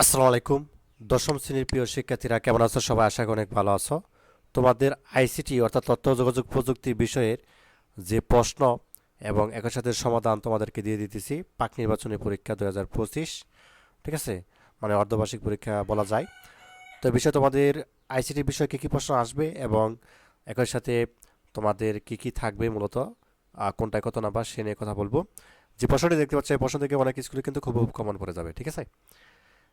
আসসালামু আলাইকুম। দশম শ্রেণির প্রিয় শিক্ষার্থীরা, কেমন আছো? সবাই আশা করি অনেক ভালো আছো। তোমাদের আইসিটি অর্থাৎ তথ্য যোগাযোগ প্রযুক্তি বিষয়ের যে প্রশ্ন এবং একই সাথে সমাধান তোমাদেরকে দিয়ে দিতেছি, পাক নির্বাচনী পরীক্ষা দু হাজার পঁচিশ, ঠিক আছে? মানে অর্ধবার্ষিক পরীক্ষা বলা যায়। তো বিষয়ে তোমাদের আইসিটি বিষয়ে কী কী প্রশ্ন আসবে এবং একই সাথে তোমাদের কি কি থাকবে মূলত কোনটায় কত নাম্বার, সে নিয়ে কথা বলব। যে প্রশ্নটি দেখতে পাচ্ছ, এই প্রশ্ন থেকে অনেক স্কুলে কিন্তু খুব কমন পড়ে যাবে, ঠিক আছে?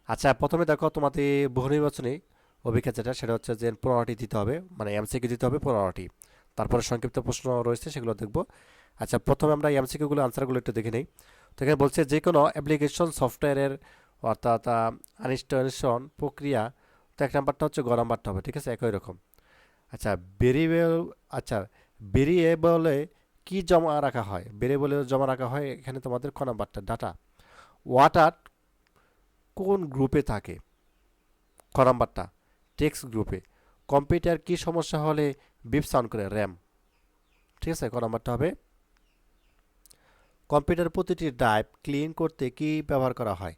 আচ্ছা প্রথমে দেখো তোমাদের বহু নির্বাচনী অভিজ্ঞতা যেটা, সেটা হচ্ছে যে পনেরোটি দিতে হবে মানে এমসিকিউ দিতে হবে পনেরোটি। তারপরে সংক্ষিপ্ত প্রশ্ন রয়েছে, সেগুলো দেখব। আচ্ছা প্রথমে আমরা এমসিকিউগুলো, আনসারগুলো একটু দেখে নিই। তো এখানে বলছে যে কোনো অ্যাপ্লিকেশন, সফটওয়্যারের অর্থাৎ আনইনস্টলেশন প্রক্রিয়া, তো এক নাম্বারটা হচ্ছে গ নাম্বারটা হবে, ঠিক আছে? একই রকম। আচ্ছা ভেরিয়েবল আচ্ছা ভেরিয়েবলে কি জমা রাখা হয়? ভেরিয়েবলে জমা রাখা হয় এখানে তোমাদের ক নাম্বারটা, ডাটা। ওয়াটার কোন গ্রুপে থাকে? ক নাম্বারটা টেক্সট গ্রুপে। কম্পিউটার কি সমস্যা হলে বিপ সাউন্ড করে, র্যাম। ঠিক আছে ক নাম্বারটা হবে। কম্পিউটার প্রতিটি ড্রাইভ ক্লিন করতে কি ব্যবহার করা হয়?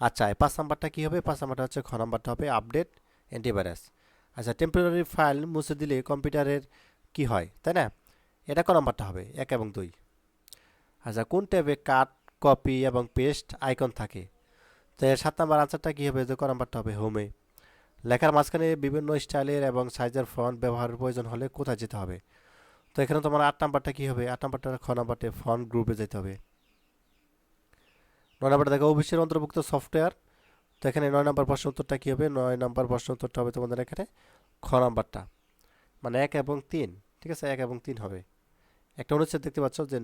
আচ্ছা পাঁচ নাম্বারটা কি হবে? পাঁচ নাম্বারটা হচ্ছে খ নাম্বারটা হবে, আপডেট অ্যান্টিভাইরাস আচ্ছা টেম্পোরারি ফাইল মুছে দিলে কম্পিউটারের কি হয়, তাই না? এটা ক নাম্বারটা হবে, এক এবং দুই। আচ্ছা কোন ট্যাবে কাট, কপি এবং পেস্ট আইকন থাকে? তো এর সাত নাম্বার আনসারটা কী হবে? যে ক নাম্বারটা হবে হোমে লেখার মাঝখানে বিভিন্ন স্টাইলের এবং সাইজের ফন্ট ব্যবহারের প্রয়োজন হলে কোথায় যেতে হবে? তো এখানে তোমার আট নাম্বারটা কী হবে? আট নাম্বারটা খ নাম্বারটা ফন্ট গ্রুপে যেতে হবে। নয় নাম্বারটা দেখো, অফিসের অন্তর্ভুক্ত সফটওয়্যার তো এখানে নয় নাম্বার প্রশ্ন উত্তরটা কী হবে? নয় নাম্বার প্রশ্ন উত্তরটা হবে তোমাদের এখানে খ নাম্বারটা। মানে এক এবং তিন, ঠিক আছে? এক এবং তিন হবে। একটা অনুচ্ছেদ দেখতে পাচ্ছ যে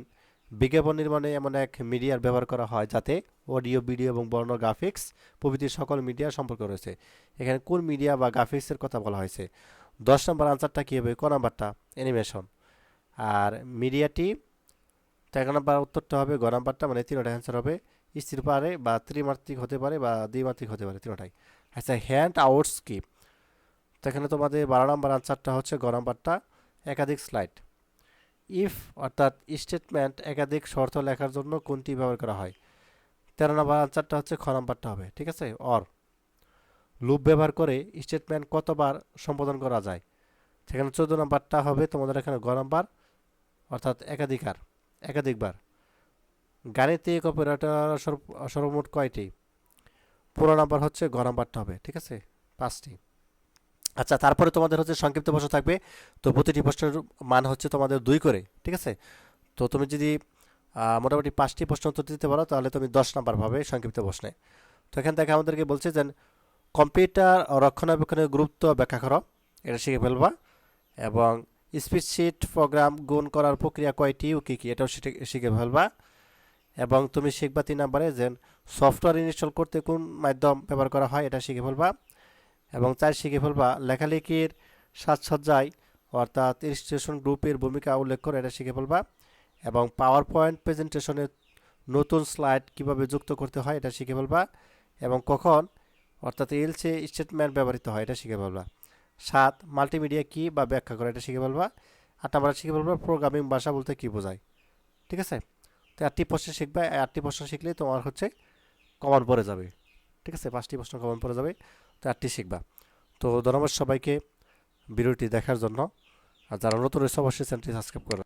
বিজ্ঞাপন নির্মাণে এমন এক মিডিয়ার ব্যবহার করা হয় যাতে অডিও, ভিডিও এবং বর্ণ গ্রাফিক্স প্রভৃতির সকল মিডিয়ার সম্পর্ক রয়েছে। এখানে কোন মিডিয়া বা গ্রাফিক্সের কথা বলা হয়েছে? দশ নম্বর আনসারটা কী হবে? ক নাম্বারটা? অ্যানিমেশন। আর মিডিয়াটি এক নম্বর উত্তরটা হবে, গ নাম্বারটা মানে তিনটা অ্যান্সার হবে। স্থির পারে বা ত্রিমাত্রিক হতে পারে বা দ্বিমাত্রিক হতে পারে, তিনটাই। আচ্ছা হ্যান্ড আউটস কি? তো এখানে তোমাদের বারো নম্বর আনসারটা হচ্ছে, গ নাম্বারটা, একাধিক স্লাইড ইফ অর্থাৎ স্টেটমেন্ট একাধিক শর্ত লেখার জন্য কোনটি ব্যবহার করা হয়। তেরো নম্বর আনসারটা হচ্ছে খ নাম্বারটা হবে, ঠিক আছে? অর লুপ ব্যবহার করে স্টেটমেন্ট কতবার সম্বোধন করা যায়? সেখানে চোদ্দ নম্বরটা হবে তোমাদের এখানে গ নাম্বার, অর্থাৎ একাধিকার, একাধিকবার। গাণিতিক অপারেটর সর্ব- সর্বমোট কয়টি? পুরো নাম্বার হচ্ছে গ নাম্বারটা হবে, ঠিক আছে? পাঁচটি। আচ্ছা তারপরে তোমাদের হচ্ছে সংক্ষিপ্ত প্রশ্ন থাকবে। তো প্রতিটি প্রশ্নের মান হচ্ছে তোমাদের দুই করে, ঠিক আছে? তো তুমি যদি মোটামুটি পাঁচটি প্রশ্ন উত্তর দিতে পারো, তাহলে তুমি দশ নাম্বার পাবে সংক্ষিপ্ত প্রশ্নে। তো এখান থেকে আমাদেরকে বলছে যে, কম্পিউটার রক্ষণাবেক্ষণের গুরুত্ব ব্যাখ্যা করো, এটা শিখে ফেলবা। এবং স্পিডশিট প্রোগ্রাম গুণ করার প্রক্রিয়া কয়টি ও কী কী, এটাও শিখে- ফেলবা। এবং তুমি শিখবা তিন নাম্বারে যে, সফটওয়্যার ইনস্টল করতে কোন মাধ্যম ব্যবহার করা হয়, এটা শিখে ফেলবা। এবং চার শিখে ফেলবা লেখালেখির সাজসজ্জায় অর্থাৎ ইনস্টিটিউশন গ্রুপের ভূমিকা উল্লেখ করে এটা শিখে ফেলবা এবং পাওয়ার পয়েন্ট প্রেজেন্টেশনে নতুন স্লাইড কীভাবে যুক্ত করতে হয় এটা শিখে ফেলবা এবং কখন অর্থাৎ এলসে স্টেটমেন্ট ব্যবহৃত হয় এটা শিখে ফেলবা। সাত মাল্টিমিডিয়া কি বা ব্যাখ্যা করে এটা শিখে ফেলবা। আট নাম্বার শিখে ফেলবা প্রোগ্রামিং ভাষা বলতে কি বোঝায়। ঠিক আছে? তো আটটি প্রশ্ন শিখবা আটটি প্রশ্ন শিখলে তোমার হচ্ছে কমন পড়ে যাবে। ঠিক আছে? পাঁচটি প্রশ্ন কমন পড়ে যাবে, চারটি শিখবা। তো ধন্যবাদ সবাইকে ভিডিওটি দেখার জন্য। আর যারা নতুন রয়েছে, অবশ্যই চ্যানেলটি সাবস্ক্রাইব করো